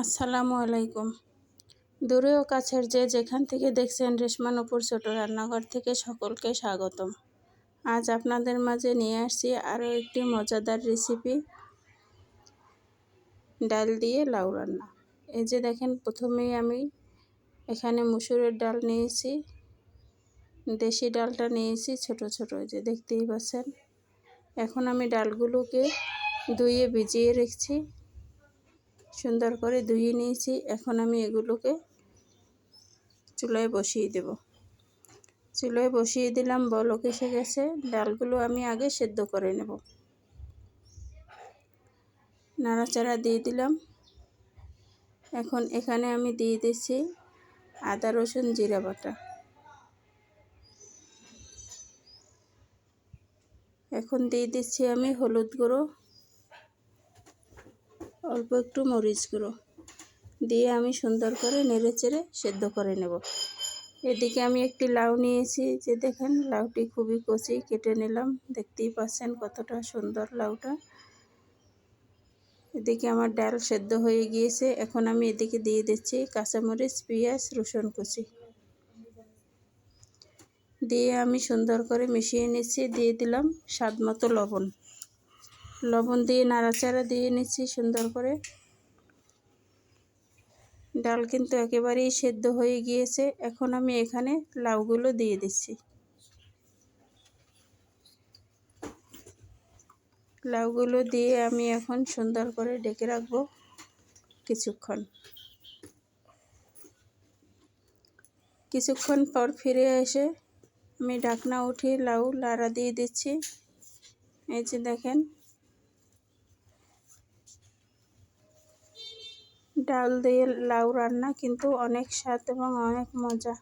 আসসালামু আলাইকুম। দূরে ও কাছের যে যেখান থেকে দেখছেন রেশমানুপুর ছোট রান্নাঘর থেকে সকলকে স্বাগতম। আজ আপনাদের মাঝে নিয়ে আসছি আরও একটি মজাদার রেসিপি ডাল দিয়ে লাউ রান্না। এই যে দেখেন, প্রথমেই আমি এখানে মুসুরের ডাল নিয়েছি, দেশি ডালটা নিয়েছি ছোট ছোট যে দেখতেই পাচ্ছেন। এখন আমি ডালগুলোকে ধুয়ে ভিজিয়ে রেখেছি। সুন্দর করে ধুয়ে নিয়েছি। এখন আমি এগুলোকে চুলায় বসিয়ে দেব। চুলায় বসিয়ে দিলাম, বলক এসে গেছে। ডালগুলো আমি আগে সেদ্ধ করে নেব। নাড়াচাড়া দিয়ে দিলাম। এখন এখানে আমি দিয়ে দিচ্ছি আদা, রসুন, জিরা বাটা। এখন দিয়ে দিচ্ছি আমি হলুদ গুঁড়ো। অল্প একটু মরিচ গুঁড়ো দিয়ে আমি সুন্দর করে নেড়ে চেড়ে সেদ্ধ করে নেব। এদিকে আমি একটি লাউ নিয়েছি, যে দেখেন লাউটি খুবই কচি, কেটে নিলাম। দেখতেই পাচ্ছেন কতটা সুন্দর লাউটা। এদিকে আমার ডাল সেদ্ধ হয়ে গিয়েছে। এখন আমি এদিকে দিয়ে দিচ্ছি কাঁচামরিচ, পেঁয়াজ, রসুন কুচি। দিয়ে আমি সুন্দর করে মিশিয়ে নিচ্ছি, দিয়ে দিলাম স্বাদ মতো লবণ। লবণ দিয়ে নাড়াচাড়া দিয়ে নিচ্ছি সুন্দর করে। ডাল কিন্তু একেবারেই সেদ্ধ হয়ে গিয়েছে। এখন আমি এখানে লাউগুলো দিয়ে দিচ্ছি। লাউগুলো দিয়ে আমি এখন সুন্দর করে ডেকে রাখব কিছুক্ষণ। কিছুক্ষণ পর ফিরে এসে আমি ঢাকনা উঠিয়ে লাউ লাড়া দিয়ে দিচ্ছি। এই যে দেখেন ডাল দিয়ে লাউ রান্না কিন্তু অনেক স্বাদ এবং অনেক মজা।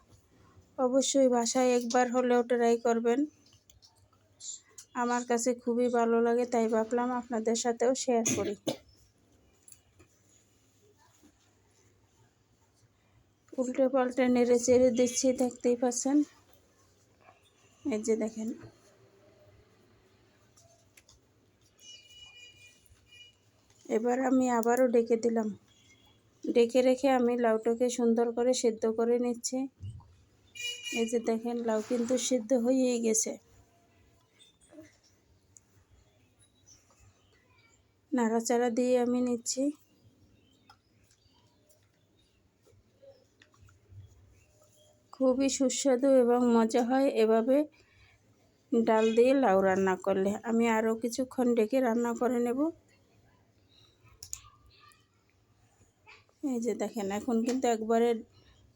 অবশ্যই বাসায় একবার হলেও ট্রাই করবেন। আমার কাছে খুবই ভালো লাগে, তাই ভাবলাম আপনাদের সাথেও শেয়ার করি। উল্টে পাল্টে নেড়ে চেড়ে দিচ্ছি, দেখতেই পাচ্ছেন? এই যে দেখেন। এবার আমি আবারও ডেকে দিলাম। ডেকে রেখে আমি লাউটাকে সুন্দর করে সেদ্ধ করে নিচ্ছি। এই যে দেখেন, লাউ কিন্তু সিদ্ধ হয়েই গেছে। নাড়াচাড়া দিয়ে আমি নিচ্ছি। খুবই সুস্বাদু এবং মজা হয় এভাবে ডাল দিয়ে লাউ রান্না করলে। আমি আরও কিছুক্ষণ ডেকে রান্না করে নেব। এই যে দেখেন, এখন কিন্তু একবারে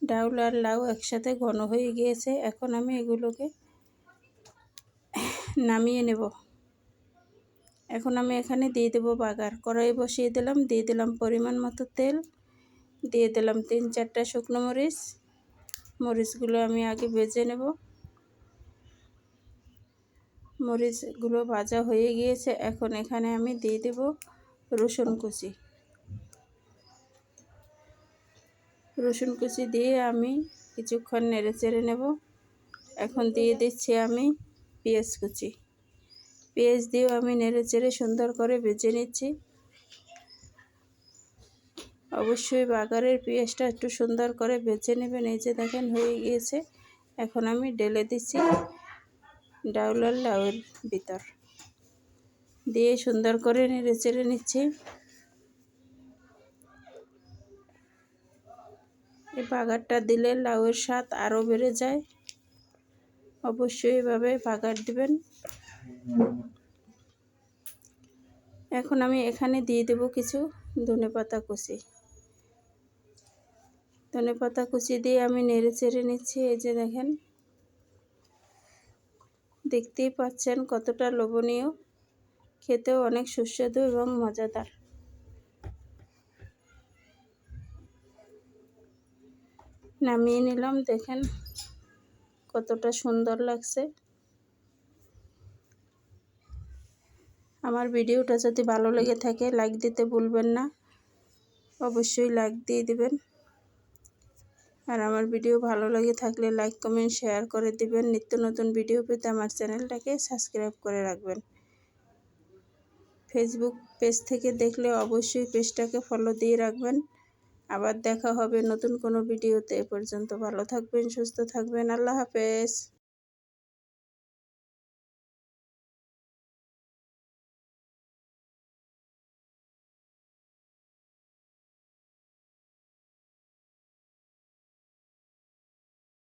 ডাউল আর লাউ একসাথে ঘন হয়ে গিয়েছে। এখন আমি এগুলোকে নামিয়ে নেব। এখন আমি এখানে দিয়ে দেবো বাগার। কড়াই বসিয়ে দিলাম, দিয়ে দিলাম পরিমাণ মতো তেল, দিয়ে দিলাম তিন চারটা শুকনো মরিচ। মরিচগুলো আমি আগে ভেজে নেব। মরিচগুলো ভাজা হয়ে গিয়েছে। এখন এখানে আমি দিয়ে দেব রসুন কুচি। রসুন কুচি দিয়ে আমি কিছুক্ষণ নেড়ে চেড়ে নেব। এখন দিয়ে দিচ্ছি আমি পেঁয়াজ কুচি। পেঁয়াজ দিয়েও আমি নেড়ে চেড়ে সুন্দর করে ভেজে নিচ্ছি। অবশ্যই বাগারের পেঁয়াজটা একটু সুন্দর করে বেছে নেবেন। এই যে দেখেন, হয়ে গিয়েছে। এখন আমি ডেলে দিচ্ছি ডাউলার লাউয়ের ভিতর। দিয়ে সুন্দর করে নেড়ে চেড়ে নিচ্ছি। এই বাগারটা দিলে লাউয়ের স্বাদ আরও বেড়ে যায়। অবশ্যই এভাবে বাগার দিবেন। এখন আমি এখানে দিয়ে দেব কিছু ধনে পাতা কুচি। ধনে পাতা কুচি দিয়ে আমি নেড়ে চেড়ে নিচ্ছি, এই যে দেখেন। দেখতেই পাচ্ছেন কতটা লোভনীয়। খেতেও অনেক সুস্বাদু এবং মজাদার। নামিয়ে নিলাম, দেখেন কতটা সুন্দর লাগছে। আমার ভিডিওটা যদি ভালো লেগে থাকে লাইক দিতে ভুলবেন না। অবশ্যই লাইক দিয়ে দিবেন। আর আমার ভিডিও ভালো লাগে থাকলে লাইক কমেন্ট শেয়ার করে দিবেন। নিত্য নতুন ভিডিও পেতে আমার চ্যানেলটাকে সাবস্ক্রাইব করে রাখবেন। ফেসবুক পেজ থেকে দেখলে অবশ্যই পেজটাকে ফলো দিয়ে রাখবেন। আবার দেখা হবে নতুন কোনো ভিডিওতে। এ পর্যন্ত ভালো থাকবেন সুস্থ থাকবেন। আল্লাহ হাফেজ।